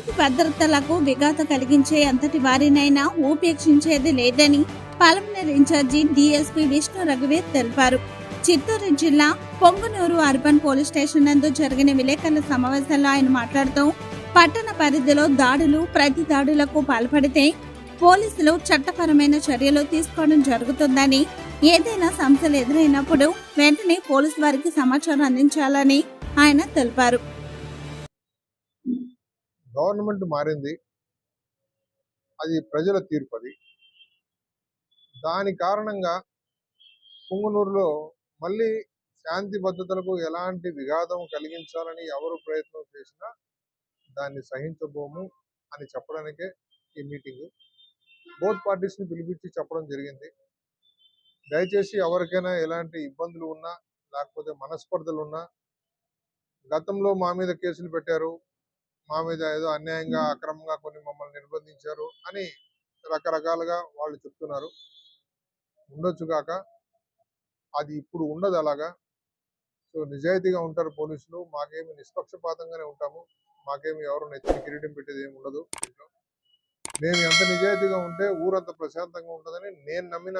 శాంతి భద్రతలకు విఘాత కలిగించే అంతటి వారినైనా ఉపేక్షించేది లేదని పాలమనేరు ఇన్ఛార్జి డిఎస్పీ విష్ణు రఘువీర్ తెలిపారు. చిత్తూరు జిల్లా పొంగునూరు అర్బన్ పోలీస్ స్టేషన్ నందు జరిగిన విలేకరుల సమావేశంలో ఆయన మాట్లాడుతూ పట్టణ పరిధిలో దాడులు ప్రతి దాడులకు పాల్పడితే పోలీసులు చట్టపరమైన చర్యలు తీసుకోవడం జరుగుతుందని ఏదైనా సమస్యలు ఎదురైనప్పుడు వెంటనే పోలీసు వారికి సమాచారం అందించాలని ఆయన తెలిపారు. గవర్నమెంట్ మారింది. అది ప్రజల తీర్పు అది. దాని కారణంగా పుంగునూరులో మళ్ళీ శాంతి భద్రతలకు ఎలాంటి విఘాతం కలిగించాలని ఎవరు ప్రయత్నం చేసినా దాన్ని సహించబోము అని చెప్పడానికే ఈ మీటింగు. బోత్ పార్టీస్ని పిలిపించి చెప్పడం జరిగింది. దయచేసి ఎవరికైనా ఎలాంటి ఇబ్బందులు ఉన్నా లేకపోతే మనస్పర్ధలు ఉన్నా గతంలో మా మీద కేసులు పెట్టారు మా మీద ఏదో అన్యాయంగా అక్రమంగా కొన్ని మమ్మల్ని నిర్బంధించారు అని రకరకాలుగా వాళ్ళు చెప్తున్నారు. ఉండొచ్చు కాక అది ఇప్పుడు ఉండదు అలాగా. సో నిజాయితీగా ఉంటారు పోలీసులు మాకేమి నిష్పక్షపాతంగానే ఉంటాము మాకేమి ఎవరు నెత్తిని కిరీటం పెట్టేది ఏమి ఉండదు దీంట్లో మేము ఎంత నిజాయితీగా ఉంటే ఊరంత ప్రశాంతంగా ఉంటుందని నేను నమ్మిన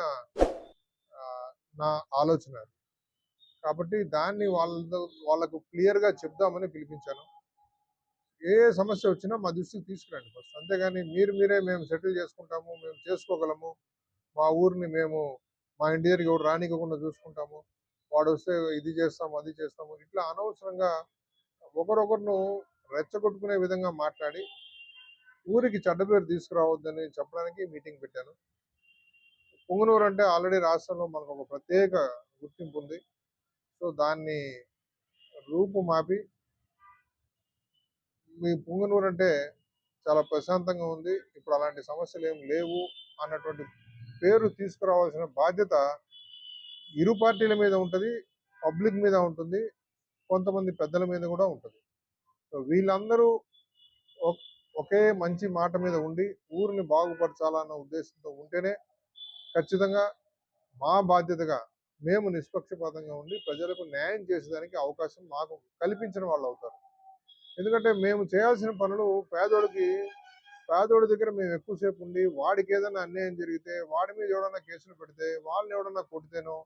నా ఆలోచన. కాబట్టి దాన్ని వాళ్ళ వాళ్ళకు క్లియర్గా చెప్దామని పిలిపించాను. ఏ సమస్య వచ్చినా మా దృష్టికి తీసుకురండి ఫస్ట్ అంతేగాని మీరు మీరే మేము సెటిల్ చేసుకుంటాము మేము చేసుకోగలము. మా ఊరిని మేము మా ఇంటి ఎవరు రానివ్వకుండా చూసుకుంటాము. వాడు వస్తే ఇది చేస్తాము అది చేస్తాము. ఇట్లా అనవసరంగా ఒకరొకరును రెచ్చగొట్టుకునే విధంగా మాట్లాడి ఊరికి చెడ్డ పేరు తీసుకురావద్దని చెప్పడానికి మీటింగ్ పెట్టాను. పుంగనూరు అంటే ఆల్రెడీ రాష్ట్రంలో మనకు ఒక ప్రత్యేక గుర్తింపు ఉంది. సో దాన్ని రూపుమాపి మీ పుంగనూరు అంటే చాలా ప్రశాంతంగా ఉంది. ఇప్పుడు అలాంటి సమస్యలు ఏం లేవు అన్నటువంటి పేరు తీసుకురావాల్సిన బాధ్యత ఇరు పార్టీల మీద ఉంటుంది పబ్లిక్ మీద ఉంటుంది కొంతమంది పెద్దల మీద కూడా ఉంటుంది. సో వీళ్ళందరూ ఒకే మంచి మాట మీద ఉండి ఊరిని బాగుపరచాలన్న ఉద్దేశంతో ఉంటేనే ఖచ్చితంగా మా బాధ్యతగా మేము నిష్పక్షపాతంగా ఉండి ప్రజలకు న్యాయం చేసేదానికి అవకాశం మాకు కల్పించిన వాళ్ళు అవుతారు. ఎందుకంటే మేము చేయాల్సిన పనులు పేదోడికి పేదోడి దగ్గర మేము ఎక్కువసేపు ఉండి వాడికి ఏదైనా అన్యాయం జరిగితే వాడి మీద ఎవడన్నా కేసులు పెడితే వాళ్ళని ఎవడన్నా కొడితేనో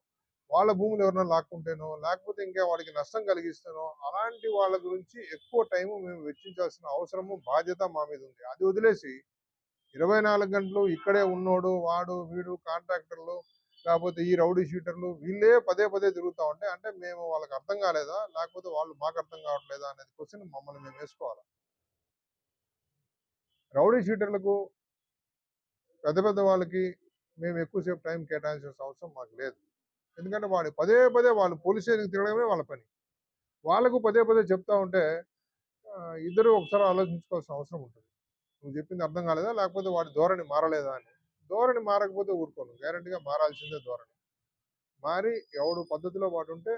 వాళ్ళ భూములు ఎవరన్నా లాక్కుంటేనో లేకపోతే ఇంకా వాడికి నష్టం కలిగిస్తేనో అలాంటి వాళ్ళ గురించి ఎక్కువ టైం మేము వెచ్చించాల్సిన అవసరము బాధ్యత మా మీద ఉంది. అది వదిలేసి ఇరవై నాలుగు గంటలు ఇక్కడే ఉన్నోడు వాడు వీడు కాంట్రాక్టర్లు లేకపోతే ఈ రౌడీ షీటర్లు వీళ్ళే పదే పదే తిరుగుతూ ఉంటే అంటే మేము వాళ్ళకి అర్థం కాలేదా? లేకపోతే వాళ్ళు మాకు అర్థం కావట్లేదా అనేది క్వశ్చన్ మమ్మల్ని మేము వేసుకోవాలి? రౌడీ షీటర్లకు పెద్ద పెద్ద వాళ్ళకి మేము ఎక్కువసేపు టైం కేటాయించాల్సిన అవసరం మాకు లేదు. ఎందుకంటే వాడు పదే పదే వాళ్ళు పోలీస్ స్టేషన్కి తిరగడమే వాళ్ళ పని. వాళ్ళకు పదే పదే చెప్తా ఉంటే ఇద్దరు ఒకసారి ఆలోచించుకోవాల్సిన అవసరం ఉంటుంది. నువ్వు చెప్పింది అర్థం కాలేదా? లేకపోతే వాడి ధోరణి మారలేదా అని. ధోరణి మారకపోతే ఊరుకోను. గ్యారంటీగా మారాల్సిందే ధోరణి. మారి ఎవడు పద్ధతిలో పాటు ఉంటే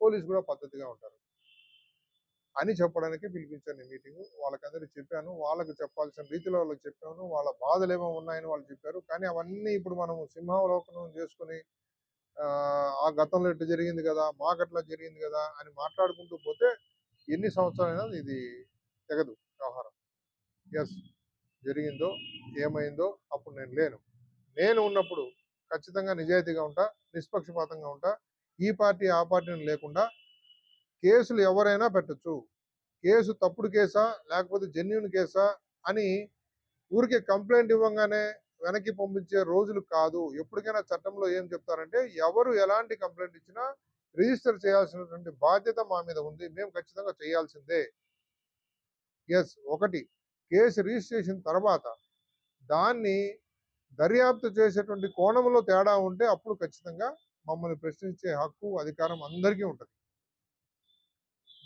పోలీసు కూడా పద్ధతిగా ఉంటారు. అని చెప్పడానికి పిలిపించాను ఈ మీటింగ్. వాళ్ళకందరికి చెప్పాను. వాళ్ళకి చెప్పాల్సిన రీతిలో వాళ్ళకి చెప్పాను. వాళ్ళ బాధలు ఏమో ఉన్నాయని వాళ్ళు చెప్పారు. కానీ అవన్నీ ఇప్పుడు మనం సింహావలోకనం చేసుకుని ఆ, ఆ గతంలో ఇట్లా జరిగింది కదా మాకు అట్లా జరిగింది కదా అని మాట్లాడుకుంటూ పోతే ఎన్ని సంవత్సరాలైనా ఇది తెగదు వ్యవహారం. ఎస్ జరిగిందో ఏమైందో అప్పుడు నేను లేను. నేను ఉన్నప్పుడు ఖచ్చితంగా నిజాయితీగా ఉంటా నిష్పక్షపాతంగా ఉంటా. ఈ పార్టీ ఆ పార్టీని లేకుండా కేసులు ఎవరైనా పెట్టొచ్చు. కేసు తప్పుడు కేసా లేకపోతే జెన్యున్ కేసా అని ఊరికే కంప్లైంట్ ఇవ్వగానే వెనక్కి పంపించే రోజులు కాదు. ఎప్పటికైనా చట్టంలో ఏం చెప్తారంటే ఎవరు ఎలాంటి కంప్లైంట్ ఇచ్చినా రిజిస్టర్ చేయాల్సినటువంటి బాధ్యత మా మీద ఉంది. మేము ఖచ్చితంగా చేయాల్సిందే. ఎస్ ఒకటి. కేసు రిజిస్ట్రేషన్ తర్వాత దాన్ని దర్యాప్తు చేసేటువంటి కోణంలో తేడా ఉంటే అప్పుడు ఖచ్చితంగా మమ్మల్ని ప్రశ్నించే హక్కు అధికారం అందరికీ ఉంటుంది.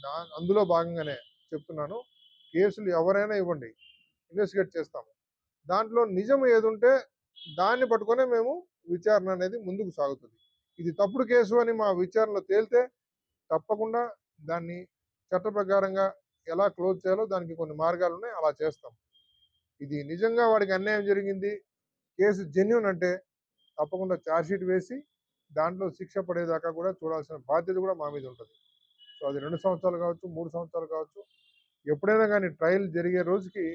దా అందులో భాగంగానే చెప్తున్నాను. కేసులు ఎవరైనా ఇవ్వండి. ఇన్వెస్టిగేట్ చేస్తాము. దాంట్లో నిజం ఏది ఉంటే దాన్ని పట్టుకొనే మేము విచారణ అనేది ముందుకు సాగుతుంది. ఇది తప్పుడు కేసు అని మా విచారణలో తేలితే తప్పకుండా దాన్ని చట్ట ప్రకారంగా ఎలా క్లోజ్ చేయాలో దానికి కొన్ని మార్గాలు ఉన్నాయి అలా చేస్తాం. ఇది నిజంగా వాడికి అన్యాయం జరిగింది. కేసు జెన్యున్ అంటే తప్పకుండా ఛార్జ్షీట్ వేసి దాంట్లో శిక్ష పడేదాకా కూడా చూడాల్సిన బాధ్యత కూడా మా మీద ఉంటుంది. సో అది రెండు సంవత్సరాలు కావచ్చు మూడు సంవత్సరాలు కావచ్చు ఎప్పుడైనా కానీ ట్రయల్ జరిగే రోజుకి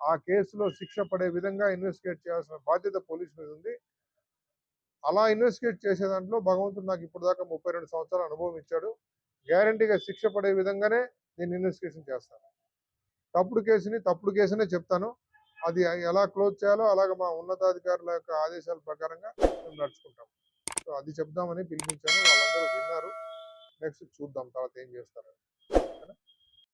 ఆ కేసులో శిక్ష పడే విధంగా ఇన్వెస్టిగేట్ చేయాల్సిన బాధ్యత పోలీస్ మీద ఉంది. అలా ఇన్వెస్టిగేట్ చేసే దాంట్లో భగవంతుడు నాకు ఇప్పుడు దాకా ముప్పై రెండు సంవత్సరాలు అనుభవం ఇచ్చాడు. గ్యారంటీగా శిక్ష పడే విధంగానే నేను ఇన్వెస్టిగేషన్ చేస్తాను. తప్పుడు కేసుని తప్పుడు కేసునే చెప్తాను. అది ఎలా క్లోజ్ చేయాలో అలాగే మా ఉన్నతాధికారుల యొక్క ఆదేశాల ప్రకారంగా మేము నడుచుకుంటాం. సో అది చెప్దామని పిలిపించాను. వాళ్ళందరూ విన్నారు. నెక్స్ట్ చూద్దాం తర్వాత ఏం చేస్తారు